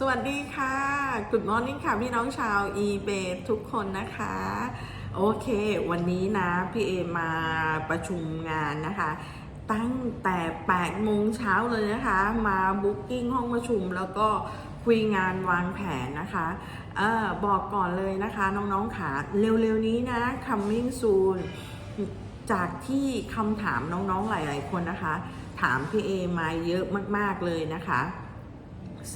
สวัสดีค่ะ Good Morning ค่ะ พี่น้องชาว eBay ทุกคนนะคะ โอเค วันนี้นะ พี่เอมาประชุมงานนะคะ ตั้งแต่8โมงเช้าเลยนะคะ มาบุ๊กกิ้งห้องประชุมแล้วก็คุยงานวางแผนนะคะเออบอกก่อนเลยนะคะ น้องๆค่ะเร็วๆนี้นะ coming soon จากที่คำถามน้องๆหลาย ๆ คนนะคะ ถามพี่เอมาเยอะมากๆเลยนะคะ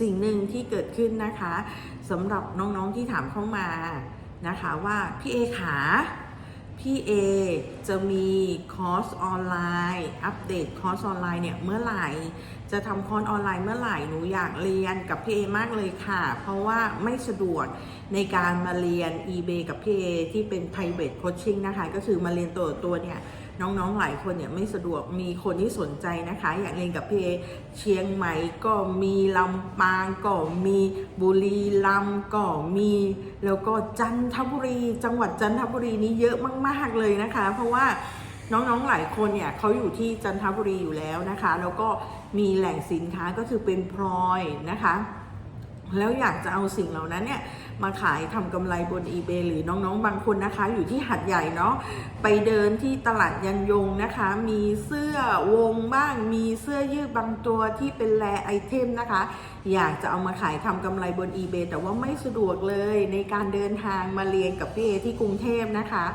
สิ่งหนึ่งที่เกิดขึ้นนะคะสำหรับน้องๆที่ถามเข้ามานะคะว่าพี่เอขาพี่เอจะมีคอร์สออนไลน์อัปเดตคอร์สออนไลน์เนี่ยเมื่อไหร่ จะทำคอร์สออนไลน์เมื่อไหร่หนูอยากเรียนกับพี่เอมากเลยค่ะ เพราะว่าไม่สะดวกในการมาเรียน eBay กับพี่เอที่เป็น private coaching นะคะ ก็คือมาเรียนตัวตัวเนี่ย น้องๆหลายคนเนี่ยไม่สะดวกมีคนที่สนใจนะคะ อยากเรียนกับพี่เอเชียงใหม่ก็มีลำปางก็มีบุรีรัมย์ก็มี แล้วก็จันทบุรี จังหวัดจันทบุรีนี้เยอะมาก ๆเลยนะคะ เพราะว่าน้องๆ หลายคนเนี่ยเขาอยู่ที่จันทบุรีอยู่แล้วนะคะ แล้วก็มีแหล่งสินค้าก็คือเป็นพลอยนะคะ แล้วอยากจะเอาสิ่งเหล่านั้นเนี่ยมาขายทำกำไรบน eBay หรือน้องๆ บางคนนะคะ อยู่ที่หัดใหญ่เนาะไปเดินที่ตลาดยันยงนะคะ มีเสื้อวงบ้าง มีเสื้อยืดบางตัวที่เป็นแรไอเทมนะคะ อยากจะเอามาขายทำกำไรบน eBay แต่ว่าไม่สะดวกเลยในการเดินทางมาเรียนกับพี่เอที่กรุงเทพนะคะ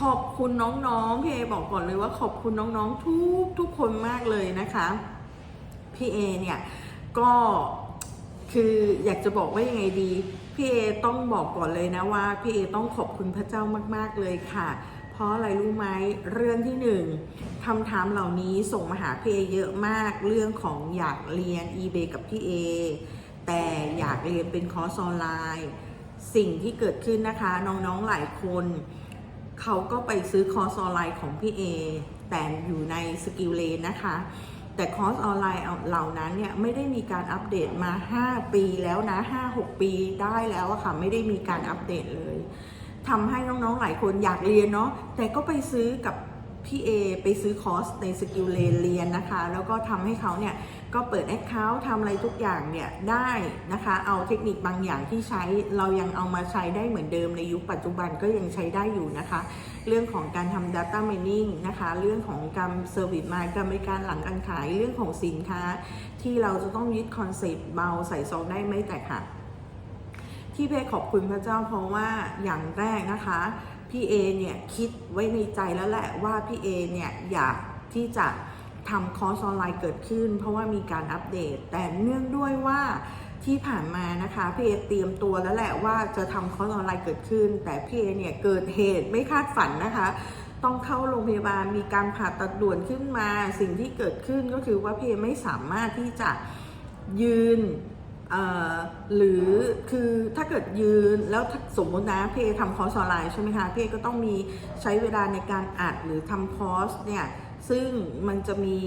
ขอบคุณน้องๆ พี่เอบอกก่อนเลยว่าขอบคุณน้องๆ ทุกทุกคนมากเลยนะคะ พี่เอเนี่ยก็ คืออยากจะบอกว่ายังไงดี พี่เอต้องบอกก่อนเลยนะว่าพี่เอต้องขอบคุณพระเจ้ามาก ๆ เลยค่ะ เพราะอะไรรู้ไหมเรื่องที่หนึ่งคำถามเหล่านี้ส่งมาหาพี่เอเยอะมากเรื่องของอยากเรียน eBay กับพี่เอแต่อยากเรียนเป็นคอร์สออนไลน์ สิ่งที่เกิดขึ้นนะคะน้องๆหลายคนเขาก็ไปซื้อคอร์สออนไลน์ของพี่เอแต่อยู่ในสกิลเลนนะคะ แต่คอร์สออนไลน์เหล่านั้นเนี่ยไม่ได้มีการอัปเดตมา 5 ปีแล้วนะ 5-6 ปีได้แล้วอะค่ะไม่ได้มีการอัปเดตเลยทำให้น้องๆหลายคนอยากเรียนเนาะแต่ก็ไปซื้อกับพี่เอไปซื้อคอร์สในสกิลเลนเรียนนะคะ แล้วก็ทำให้เขาเนี่ย ก็เปิดแอคเคาท์ทำอะไรทุกอย่างเนี่ยได้นะคะ เอาเทคนิคบางอย่างที่ใช้เรายังเอามาใช้ได้เหมือนเดิมในยุคปัจจุบันก็ยังใช้ได้อยู่นะคะ เรื่องของการทำ Data Mining นะคะ เรื่องของการเซอร์วิสมาการบริการหลังการขายเรื่องของสินค้า ที่เราจะต้องยึดคอนเซปต์เบาใส่ซองได้ไม่แตกหักที่เพขอบคุณพระเจ้าเพราะว่าอย่างแรกนะคะพี่เอเนี่ยคิดไว้ในใจแล้วแหละว่าพี่เอเนี่ยอยากที่จะ ทำคอร์สออนไลน์เกิดขึ้น เพราะว่ามีการอัปเดต แต่เนื่องด้วยว่าที่ผ่านมานะคะพี่เอเตรียมตัวแล้วแหละว่าจะทำคอร์สออนไลน์เกิดขึ้น แต่พี่เอเนี่ยเกิดเหตุไม่คาดฝันนะคะ ต้องเข้าโรงพยาบาลมีการผ่าตัดด่วนขึ้นมา สิ่งที่เกิดขึ้นก็คือว่าพี่เอไม่สามารถที่จะยืนหรือคือถ้าเกิดยืนแล้วสมมตินะพี่เอทำคอร์สออนไลน์ใช่ไหมคะพี่เอก็ต้องมีใช้เวลาในการอัดหรือทำคอร์สเนี่ย ซึ่งมันจะมี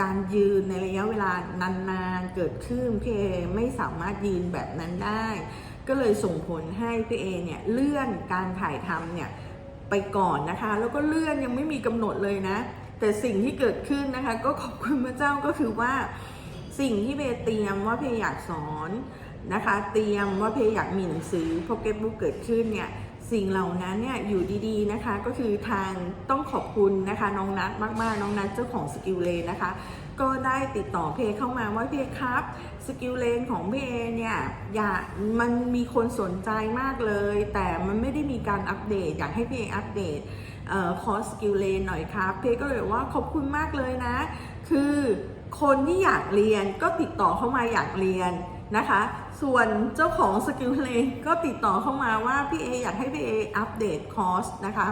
การยืนในระยะเวลานานๆเกิดขึ้นพี่เอไม่สามารถยืนแบบนั้นได้ ก็เลยส่งผลให้พี่เอเนี่ยเลื่อนการถ่ายทำเนี่ยไปก่อนนะคะ แล้วก็เลื่อนยังไม่มีกำหนดเลยนะ แต่สิ่งที่เกิดขึ้นนะคะ ก็ขอบคุณพระเจ้าก็คือว่า สิ่งที่เพเตรียมว่าเพอยากสอนนะคะ เตรียมว่าเพอยากมีหนังสือโปรเกตบุ๊กเกิดขึ้นเนี่ย สิ่งเหล่านั้นเนี่ยอยู่ดีๆนะคะ ก็คือทางต้องขอบคุณนะคะ น้องนัทมากๆ น้องนัทเจ้าของสกิลเลนนะคะ ก็ได้ติดต่อเพเข้ามาว่าเพครับสกิลเลนของเพเนี่ยอยากมันมีคนสนใจมากเลย แต่มันไม่ได้มีการอัปเดต อยากให้เพอัปเดตเอ่อคอร์สสกิลเลนหน่อยครับเพก็เลยว่าขอบคุณมากเลยนะ คือคนที่อยากเรียนก็ติดต่อเข้ามาอยากเรียน นะคะ ส่วนเจ้าของสกิลเลก็ติดต่อเข้ามาว่าพี่เออยากให้พี่เออัปเดตคอร์สนะคะ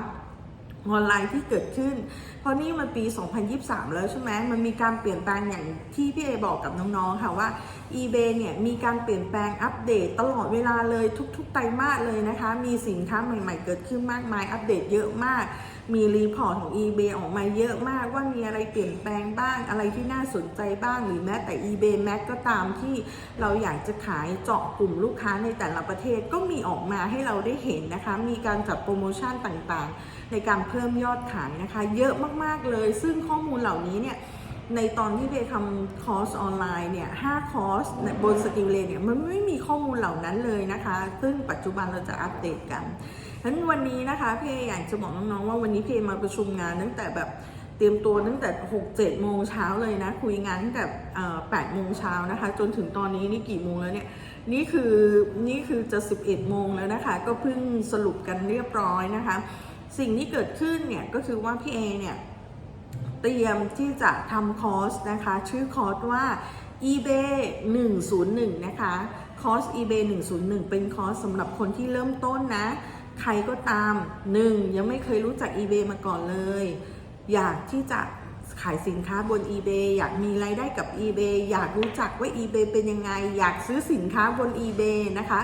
ออนไลน์ที่เกิดขึ้นเพราะนี่มันปี 2023 แล้วใช่ไหมมันมีการเปลี่ยนแปลงอย่างที่พี่เอบอกกับน้องๆ ค่ะว่า eBay เนี่ยมีการเปลี่ยนแปลงอัปเดตตลอดเวลาเลยทุกๆ ไตรมาสเลยนะคะ มีสินค้าใหม่ๆ เกิดขึ้นมากมาย อัปเดตเยอะมาก มีรีพอร์ตของ eBay ออกมาเยอะมากว่ามีอะไรเปลี่ยนแปลงบ้าง อะไรที่น่าสนใจบ้าง หรือแม้แต่ eBay Max ก็ตามที่เราอยากจะขายเจาะกลุ่มลูกค้าในแต่ละประเทศก็มีออกมาให้เราได้เห็นนะคะ มีการจัดโปรโมชั่นต่างๆ ในการเพิ่มยอดขายนะคะ เยอะมากๆ เลย ซึ่งข้อมูลเหล่านี้เนี่ยในตอนที่เพทำคอร์สออนไลน์เนี่ยห้าคอร์สบนสกิลเลนเนี่ยมันไม่มีข้อมูลเหล่านั้นเลยนะคะ ซึ่งปัจจุบันเราจะอัปเดตกันฉะนั้นวันนี้นะคะเพี่อยากจะบอกน้องๆว่าวันนี้เพี่มาประชุมงานตั้งแต่แบบเตรียมตัวตั้งแต่ 6 7 โมงเช้าเลยนะ คุยงานตั้งแต่8โมงเช้านะคะ จนถึงตอนนี้นี่กี่โมงแล้วเนี่ย นี่คือนี่คือจะ 11 โมงแล้วนะคะ ก็เพิ่งสรุปกันเรียบร้อยนะคะ สิ่งที่เกิดขึ้นเนี่ยก็คือว่าพี่เอเนี่ยเตรียมที่จะทำคอร์สนะคะ ชื่อคอร์สว่า eBay 101 นะคะคอร์ส eBay 101 เป็นคอร์สสำหรับคนที่เริ่มต้นนะ ใครก็ตาม 1. ยังไม่เคยรู้จัก eBay มาก่อนเลย อยากที่จะขายสินค้าบน eBay อยากมีรายได้กับ eBay อยากรู้จักว่า eBay เป็นยังไง อยากซื้อสินค้าบน eBay นะคะ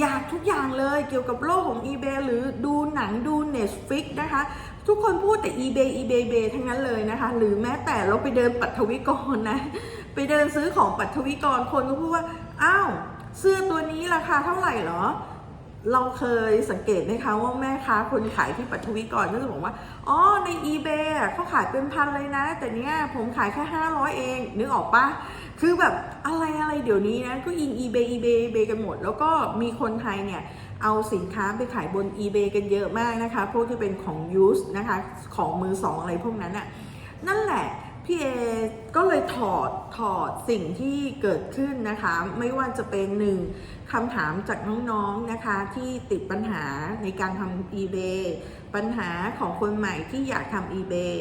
อยากทุกอย่างเลยเกี่ยวกับโลกของ eBay หรือดูหนังดู Netflix นะคะ ทุกคนพูดแต่ eBay eBay eBay ทั้งนั้นเลยนะคะ หรือแม้แต่เราไปเดินปัทวิกรนะ ไปเดินซื้อของปัทวิกรคนก็พูดว่า อ้าว เสื้อตัวนี้ราคาเท่าไหร่เหรอ เราเคยสังเกตไหมคะว่าแม่ค้าคนขายที่ปัทวิกรก็จะบอกว่า อ๋อ ใน eBay เขาขายเป็นพันเลยนะ แต่เนี้ยผมขายแค่ 500 เอง นึกออกปะ คือแบบอะไรอะไรเดี๋ยวนี้นะ ก็อิง eBay eBay eBay กันหมด แล้วก็มีคนไทยเนี่ย เอาสินค้าไปขายบน eBay กันเยอะมากนะคะ พวกที่เป็นของ use นะคะ ของมือสองอะไรพวกนั้นอะ่ะ นั่นแหละพี่เอก็เลยถอดถอดสิ่งที่เกิดขึ้นนะคะ ไม่ว่าจะเป็นหนึ่งคำถามจากน้องๆนะคะที่ติดปัญหาในการทำ eBay ปัญหาของคนใหม่ที่อยากทำ eBay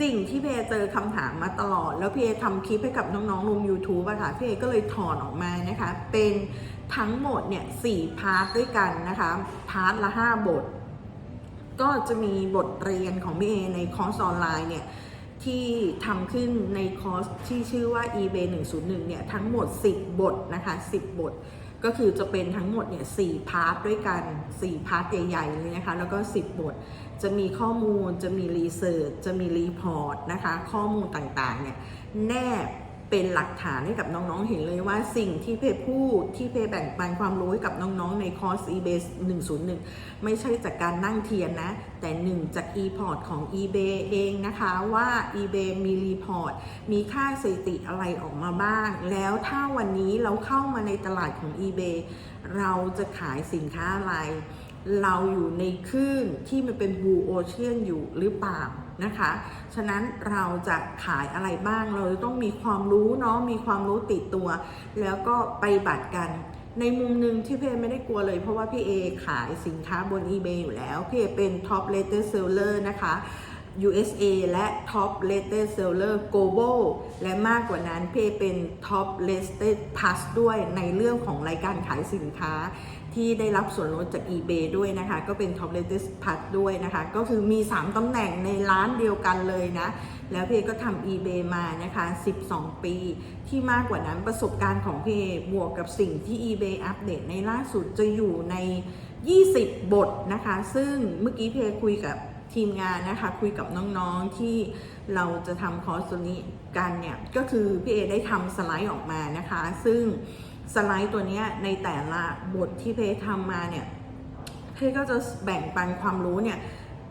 สิ่งที่พี่เอเจอคำถามมาตลอด แล้วพี่เอทำคลิปให้กับน้องๆลง YouTube อะค่ะพี่เอก็เลยถอนออกมานะคะ เป็นทั้งหมดเนี่ยสี่พาร์ทด้วยกันนะคะ พาร์ทละ5บท ก็จะมีบทเรียนของพี่เอในคอร์สออนไลน์เนี่ยที่ทำขึ้นในคอร์สที่ชื่อว่า eBay 101 เนี่ย ทั้งหมด 10 บทนะคะ 10 บท ก็คือจะเป็นทั้งหมดเนี่ย4พาร์ทด้วยกัน 4 พาร์ทใหญ่ๆเลยนะคะ แล้วก็ 10 บท จะมีข้อมูลจะมีรีเสิร์ชจะมีรีพอร์ตนะคะข้อมูลต่างๆเนี่ยแนบเป็นหลักฐานให้กับน้องๆ เห็นเลยว่าสิ่งที่เพพูดที่เพแบ่งปันความรู้ให้กับน้องๆ ในคอร์ส eBay 101 ไม่ใช่จากการนั่งเทียนนะ แต่หนึ่งจาก e-port ของ eBay เองนะคะว่า eBay มีรีพอร์ตมีค่าสถิติอะไรออกมาบ้าง แล้วถ้าวันนี้เราเข้ามาในตลาดของ eBay เราจะขายสินค้าอะไร เราอยู่ในคลื่นที่มันเป็นบูโอเชียนอยู่หรือเปล่านะคะ ฉะนั้นเราจะขายอะไรบ้าง เราจะต้องมีความรู้เนาะ มีความรู้ติดตัว แล้วก็ไปบัตรกัน ในมุมหนึ่งที่พี่เอไม่ได้กลัวเลย เพราะว่าพี่เอขายสินค้าบน eBay อยู่แล้ว พี่เอเป็น top rated seller นะคะ USA และ Top Rated Seller Global และมากกว่านั้นพี่เอเป็น Top Rated Plus ด้วยในเรื่องของรายการขายสินค้า ที่ได้รับส่วนลดจาก eBay ด้วยนะคะ ก็เป็น Top Rated Plus ด้วยนะคะ ก็คือมี 3ตำแหน่งในร้านเดียวกันเลยนะ แล้วพี่ก็ทำ eBay มานะคะ 12 ปี ที่มากกว่านั้นประสบการณ์ของพี่บวกกับสิ่งที่ eBay อัปเดตในล่าสุดจะอยู่ใน 20 บทนะคะ ซึ่งเมื่อกี้เอคุยกับทีมงานนะคะคุยกับน้องๆที่เราจะทำคอร์สตัวนี้กันเนี่ย ก็คือพี่เอได้ทำสไลด์ออกมานะคะ ซึ่ง สไลด์ตัวนี้ในแต่ละบทที่เพจทำมาเนี่ยเพจก็จะแบ่งปันความรู้เนี่ย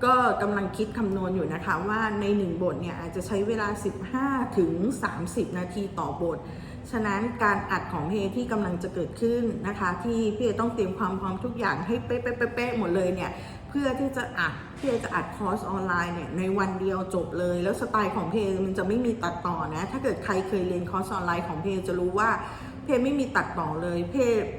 ก็กำลังคิดคำนวณอยู่นะคะว่าในหนึ่งบทเนี่ยอาจจะใช้เวลา 15 ถึง 30 นาทีต่อบท ฉะนั้นการอัดของเพที่กำลังจะเกิดขึ้นนะคะ ที่พี่ต้องเตรียมความพร้อมทุกอย่างให้เป๊ะๆๆหมดเลยเนี่ยเพื่อที่จะอัดพี่อจะอัดคอร์สออนไลน์เนี่ยในวันเดียวจบเลย แล้วสไตล์ของพี่เอมันจะไม่มีตัดต่อนะถ้าเกิดใครเคยเรียนคอร์สออนไลน์ของพี่เอจะรู้ว่า เพไม่มีตัดต่อเลย เพ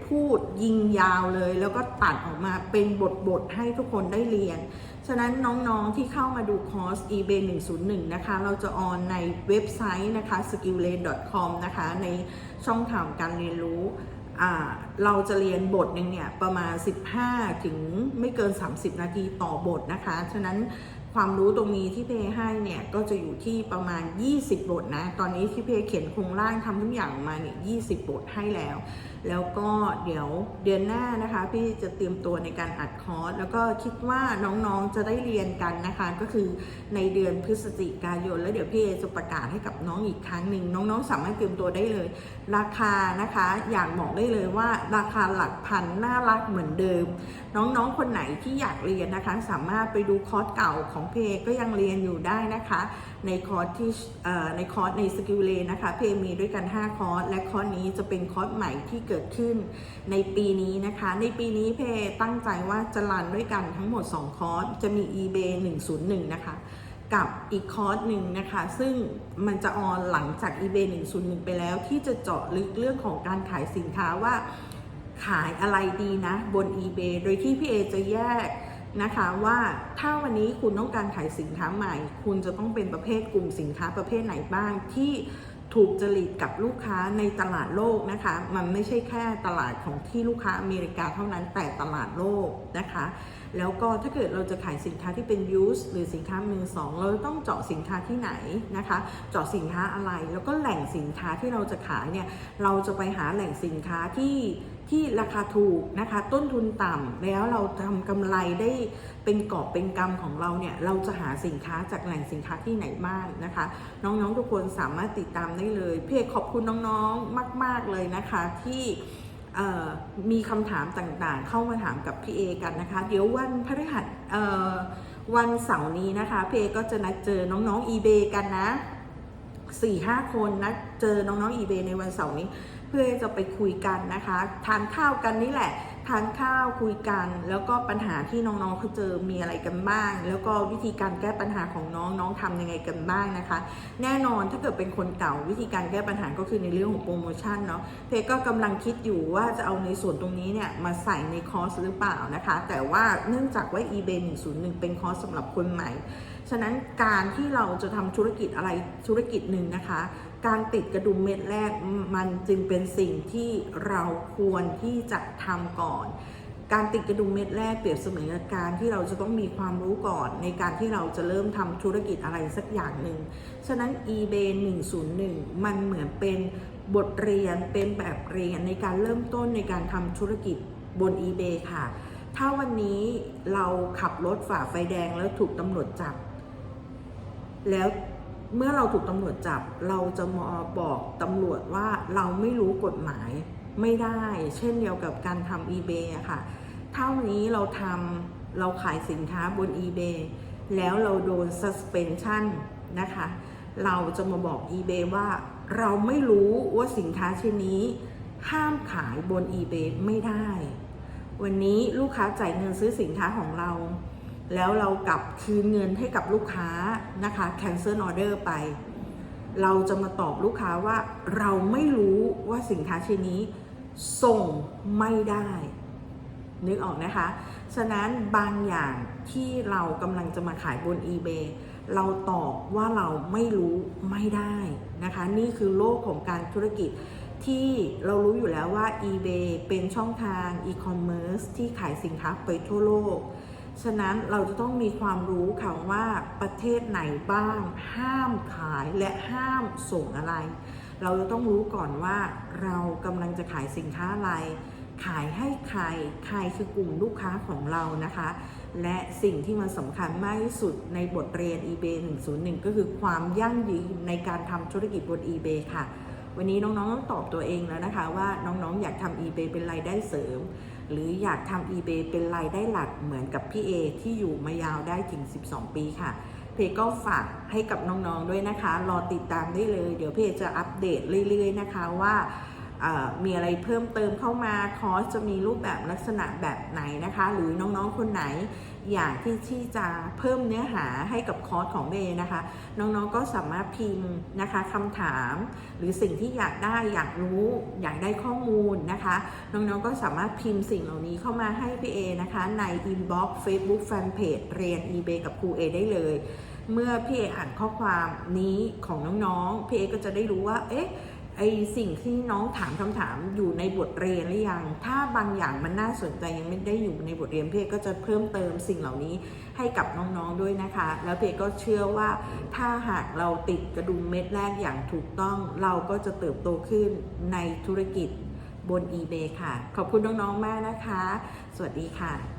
พูดยิงยาวเลย แล้วก็ตัดออกมาเป็นบทบทๆให้ทุกคนได้เรียน ฉะนั้นน้องๆที่เข้ามาดูคอร์ส eBay 101 นะคะ เราจะออนในเว็บไซต์นะคะ skilllane.com นะคะ ในช่องทางการเรียนรู้เราจะเรียนบทหนึ่งเนี่ยประมาณ 15 ถึงไม่เกิน 30 นาทีต่อบทนะคะ ฉะนั้น ความรู้ตรงนี้ที่เพให้เนี่ยก็จะอยู่ที่ประมาณ 20 บทนะ ตอนนี้ที่เพเขียนโครงร่างทำทุกอย่างมาเนี่ย20 บทให้แล้วแล้วก็เดี๋ยวเดือนหน้านะคะพี่จะเตรียมตัวในการอัดคอร์สแล้วก็คิดว่าน้องๆจะได้เรียนกันนะคะ ก็คือในเดือนพฤศจิกายน แล้วเดี๋ยวพี่จะประกาศให้กับน้องอีกครั้งหนึ่งน้องๆ สามารถเตรียมตัวได้เลย ราคานะคะอยากบอกได้เลยว่าราคาหลักพันน่ารักเหมือนเดิม น้องๆคนไหนที่อยากเรียนนะคะ สามารถไปดูคอร์สเก่าของพี่เอก็ยังเรียนอยู่ได้นะคะในคอร์สที่ในคอร์สในสกิลเลนะคะพี่เอมีด้วยกัน 5 คอร์ส และคอร์สนี้จะเป็นคอร์สใหม่ที่เกิดขึ้นในปีนี้นะคะ ในปีนี้พี่เอตั้งใจว่าจะรันด้วยกันทั้งหมด 2 คอร์ส จะมี eBay 101 นะคะกับอีกคอร์สหนึ่งนะคะ ซึ่งมันจะออนหลังจาก eBay 101 ไปแล้ว ที่จะเจาะลึกเรื่องของการขายสินค้าว่าขายอะไรดีนะ บน eBay โดยที่พี่เอจะแยก นะคะว่าถ้าวันนี้คุณต้องการขายสินค้าใหม่ คุณจะต้องเป็นประเภทกลุ่มสินค้าประเภทไหนบ้างที่ถูกจริตกับลูกค้าในตลาดโลกนะคะ มันไม่ใช่แค่ตลาดของที่ลูกค้าอเมริกาเท่านั้นแต่ตลาดโลกนะคะ แล้วก็ถ้าเกิดเราจะขายสินค้าที่เป็น use หรือสินค้ามือสองเราต้องเจาะสินค้าที่ไหนนะคะ เจาะสินค้าอะไรแล้วก็แหล่งสินค้าที่เราจะขายเนี่ยเราจะไปหาแหล่งสินค้าที่ ที่ราคาถูกนะคะ ต้นทุนต่ำแล้วเราทำกำไรได้เป็นกอบเป็นกำของเราเนี่ย เราจะหาสินค้าจากแหล่งสินค้าที่ไหนบ้างนะคะ น้องๆทุกคนสามารถติดตามได้เลย เพี่ขอบคุณน้องๆมาก ๆเลยนะคะที่มีคำถามต่างๆ เข้ามาถามกับพี่เอกันนะคะ เดี๋ยววันพฤหัสวันเสาร์นี้นะคะพี่เอก็จะนัดเจอน้องๆ eBay กันนะ4ี่ห้าคนนัดเจอน้องๆ eBay ในวันเสาร์นี้ เพื่อจะไปคุยกันนะคะ ทานข้าวกันนี่แหละ ทานข้าวคุยกัน แล้วก็ปัญหาที่น้องๆเขาเจอมีอะไรกันบ้าง แล้วก็วิธีการแก้ปัญหาของน้องน้องทำยังไงกันบ้างนะคะ แน่นอนถ้าเกิดเป็นคนเก่าวิธีการแก้ปัญหาก็คือในเรื่องของโปรโมชั่นเนาะเพก็กำลังคิดอยู่ว่าจะเอาในส่วนตรงนี้เนี่ยมาใส่ในคอร์สหรือเปล่านะคะ แต่ว่าเนื่องจากว่า eBay 101 เป็นคอร์สสำหรับคนใหม่ ฉะนั้นการที่เราจะทำธุรกิจอะไรธุรกิจหนึ่งนะคะ การติดกระดุมเม็ดแรกมันจึงเป็นสิ่งที่เราควรที่จะทำก่อน การติดกระดุมเม็ดแรกเปรียบเสมือนการที่เราจะต้องมีความรู้ก่อน ในการที่เราจะเริ่มทำธุรกิจอะไรสักอย่างหนึ่ง ฉะนั้น eBay 101 มันเหมือนเป็นบทเรียนเป็นแบบเรียนในการเริ่มต้นในการทำธุรกิจบน eBay ค่ะ ถ้าวันนี้เราขับรถฝ่าไฟแดงแล้วถูกตำรวจจับ แล้ว เมื่อเราถูกตำรวจจับ เราจะมาบอกตำรวจว่าเราไม่รู้กฎหมายไม่ได้ เช่นเดียวกับการทำ eBay ค่ะถ้านนี้เราทำเราขายสินค้าบน eBay แล้วเราโดน suspension นะคะ เราจะมาบอก eBay ว่าเราไม่รู้ว่าสินค้าชิ้นนี้ ห้ามขายบน eBay ไม่ได้ วันนี้ลูกค้าจ่ายเงินซื้อสินค้าของเรา แล้วเรากลับคืนเงินให้กับลูกค้านะคะ cancel order ไป เราจะมาตอบลูกค้าว่าเราไม่รู้ว่าสินค้าชิ้นนี้ส่งไม่ได้ นึกออกนะคะ ฉะนั้นบางอย่างที่เรากำลังจะมาขายบน eBay เราตอบว่าเราไม่รู้ไม่ได้นะคะ นี่คือโลกของการธุรกิจที่เรารู้อยู่แล้วว่า eBay เป็นช่องทาง e-commerce ที่ขายสินค้าไปทั่วโลก ฉะนั้นเราจะต้องมีความรู้ค่ะว่าประเทศไหนบ้าง ห้ามขายและห้ามส่งอะไร เราจะต้องรู้ก่อนว่าเรากำลังจะขายสินค้าอะไร ขายให้ใคร ใครคือกลุ่มลูกค้าของเรานะคะ และสิ่งที่มันสำคัญมากที่สุดในบทเรียน eBay 101 ก็คือความยั่งยืนในการทำธุรกิจบน eBay ค่ะ วันนี้น้องๆต้องตอบตัวเองแล้วนะคะ ว่าน้องๆอยากทำ eBay เป็นรายได้เสริม หรืออยากทำ eBay เป็นรายได้หลักเหมือนกับพี่เอที่อยู่มายาวได้ถึง 12 ปีค่ะ เพก็ฝากให้กับน้องๆด้วยนะคะ รอติดตามได้เลย เดี๋ยวเพจะอัปเดตเรื่อยๆนะคะว่า มีอะไรเพิ่มเติมเข้ามาคอร์สจะมีรูปแบบลักษณะแบบไหนนะคะ หรือน้องๆคนไหนอยากที่ที่จะเพิ่มเนื้อหาให้กับคอร์สของเบนะคะ น้องๆก็สามารถพิมพ์นะคะคำถาม หรือสิ่งที่อยากได้อยากรู้ อยากได้ข้อมูลนะคะ น้องๆก็สามารถพิมพ์สิ่งเหล่านี้เข้ามาให้พี่เอนะคะ ใน inbox Facebook Fanpage เรียน eBay กับครูเอได้เลย เมื่อพี่เออ่านข้อความนี้ของน้องๆพี่เอก็จะได้รู้ว่าเอ๊ะ ไอสิ่งที่น้องถามคำถามอยู่ในบทเรียนหรือยัง ถ้าบางอย่างมันน่าสนใจยังไม่ได้อยู่ในบทเรียนเพี่ก็จะเพิ่มเติมสิ่งเหล่านี้ให้กับน้องๆด้วยนะคะ แล้วเพี่ก็เชื่อว่าถ้าหากเราติดกระดุมเม็ดแรกอย่างถูกต้อง เราก็จะเติบโตขึ้นในธุรกิจบน eBay ค่ะ ขอบคุณน้องๆมากนะคะ สวัสดีค่ะ